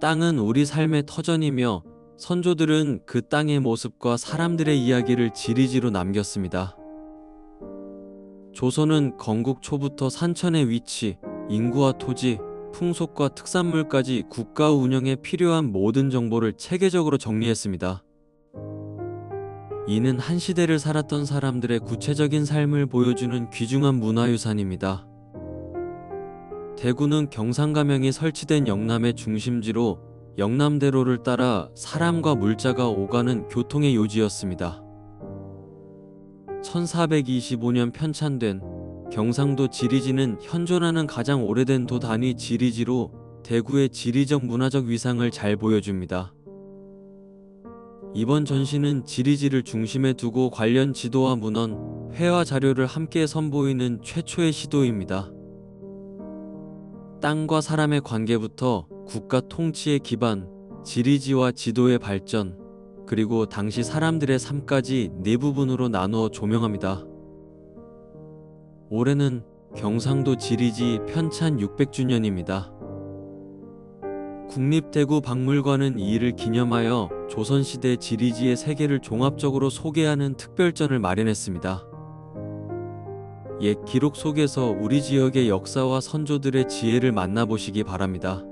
땅은 우리 삶의 터전이며 선조들은 그 땅의 모습과 사람들의 이야기를 지리지로 남겼습니다. 조선은 건국 초부터 산천의 위치, 인구와 토지, 풍속과 특산물까지 국가 운영에 필요한 모든 정보를 체계적으로 정리했습니다. 이는 한 시대를 살았던 사람들의 구체적인 삶을 보여주는 귀중한 문화유산입니다. 대구는 경상가명이 설치된 영남의 중심지로 영남대로를 따라 사람과 물자가 오가는 교통의 요지였습니다. 1425년 편찬된 경상도 지리지는 현존하는 가장 오래된 도 단위 지리지로 대구의 지리적 문화적 위상을 잘 보여줍니다. 이번 전시는 지리지를 중심에 두고 관련 지도와 문헌, 회화 자료를 함께 선보이는 최초의 시도입니다. 땅과 사람의 관계부터 국가 통치의 기반, 지리지와 지도의 발전, 그리고 당시 사람들의 삶까지 네 부분으로 나누어 조명합니다. 올해는 경상도 지리지 편찬 600주년입니다. 국립대구 박물관은 이 일을 기념하여 조선시대 지리지의 세계를 종합적으로 소개하는 특별전을 마련했습니다. 옛 기록 속에서 우리 지역의 역사와 선조들의 지혜를 만나보시기 바랍니다.